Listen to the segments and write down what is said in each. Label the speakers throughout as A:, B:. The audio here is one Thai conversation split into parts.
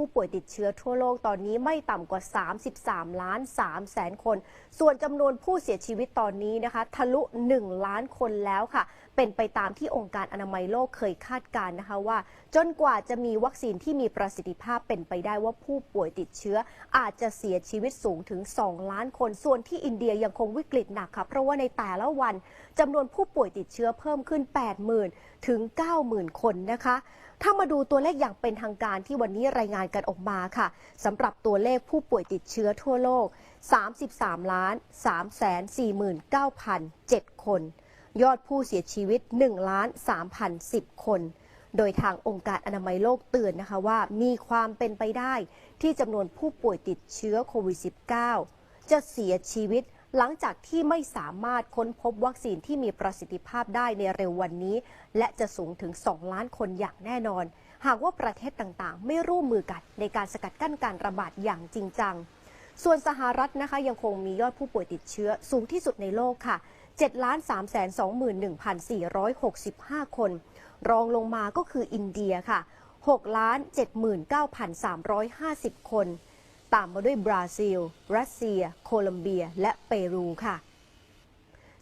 A: ผู้ป่วยติดเชื้อทั่วโลกตอนนี้ไม่ต่ำกว่า 33 ล้าน3แสนคน ส่วนจำนวนผู้เสียชีวิตตอนนี้นะคะ ทะลุ 1 ล้านคนแล้วค่ะ เป็นไปตามที่องค์การอนามัยโลกเคยคาดการณ์นะคะว่า จนกว่าจะมีวัคซีนที่มีประสิทธิภาพเป็นไปได้ว่าผู้ป่วยติดเชื้อ อาจจะเสียชีวิตสูงถึง 2 ล้านคน ส่วนที่อินเดียยังคงวิกฤตหนักค่ะ เพราะว่าในแต่ละวันจำนวนผู้ป่วยติดเชื้อเพิ่มขึ้น 80,000 ถึง 90,000 คนนะคะ ถ้ามาดูตัวเลขอย่างเป็นทางการที่วันนี้รายงานกันออกมาค่ะสำหรับตัวเลขผู้ป่วยติดเชื้อทั่วโลก 33ล้าน3 4 9 0 7 คน ยอดผู้เสียชีวิต1ล้าน3,010 คน โดยทางองค์การอนามัยโลกเตือนนะคะว่ามีความเป็นไปได้ที่จำนวนผู้ป่วยติดเชื้อโควิด -19 จะเสียชีวิต หลังจากที่ไม่สามารถค้นพบวัคซีนที่มีประสิทธิภาพได้ในเร็ววันนี้ และจะสูงถึง 2 ล้านคนอย่างแน่นอน หากว่าประเทศต่างๆ ไม่ร่วมมือกันในการสกัดกั้นการระบาดอย่างจริงจัง ส่วนสหรัฐนะคะยังคงมียอดผู้ป่วยติดเชื้อสูงที่สุดในโลกค่ะ7 3 2 1 4 6 5 คน รองลงมาก็คืออินเดียค่ะ6 79,350 คน ตามมาด้วยบราซิล รัสเซีย โคลอมเบีย และเปรูค่ะ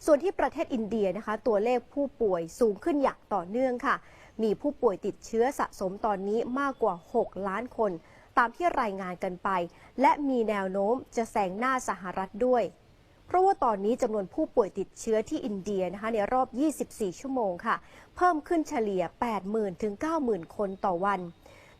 A: ส่วนที่ประเทศอินเดียนะคะ ตัวเลขผู้ป่วยสูงขึ้นอย่างต่อเนื่องค่ะ มีผู้ป่วยติดเชื้อสะสมตอนนี้มากกว่า 6 ล้านคน ตามที่รายงานกันไป และมีแนวโน้มจะแซงหน้าสหรัฐด้วย เพราะว่าตอนนี้จำนวนผู้ป่วยติดเชื้อที่อินเดียนะคะในรอบ 24 ชั่วโมงค่ะ เพิ่มขึ้นเฉลี่ย 80,000 ถึง 90,000 คนต่อวัน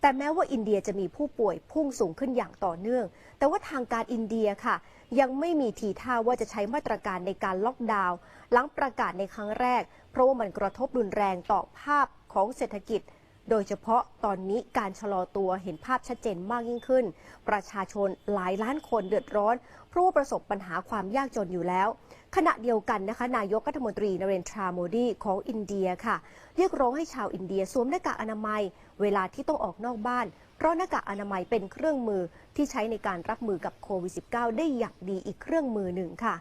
A: แต่แม้ว่าอินเดียจะมีผู้ป่วยพุ่งสูงขึ้นอย่างต่อเนื่อง แต่ว่าทางการอินเดียค่ะ ยังไม่มีทีท่าว่าจะใช้มาตรการในการล็อกดาวน์หลังประกาศในครั้งแรก เพราะว่ามันกระทบรุนแรงต่อภาพของเศรษฐกิจ โดยเฉพาะตอนนี้การชะลอตัวเห็นภาพชัดเจนมากยิ่งขึ้น ประชาชนหลายล้านคนเดือดร้อน เพราะว่าประสบปัญหาความยากจนอยู่แล้ว ขณะเดียวกันนะคะนายกรัฐมนตรีนเรนทราโมดีของอินเดียค่ะ เรียกร้องให้ชาวอินเดียสวมหน้ากากอนามัย เวลาที่ต้องออกนอกบ้าน เพราะหน้ากากอนามัยเป็นเครื่องมือที่ใช้ในการรับมือกับโควิด -19 ได้อย่างดีอีกเครื่องมือหนึ่งค่ะ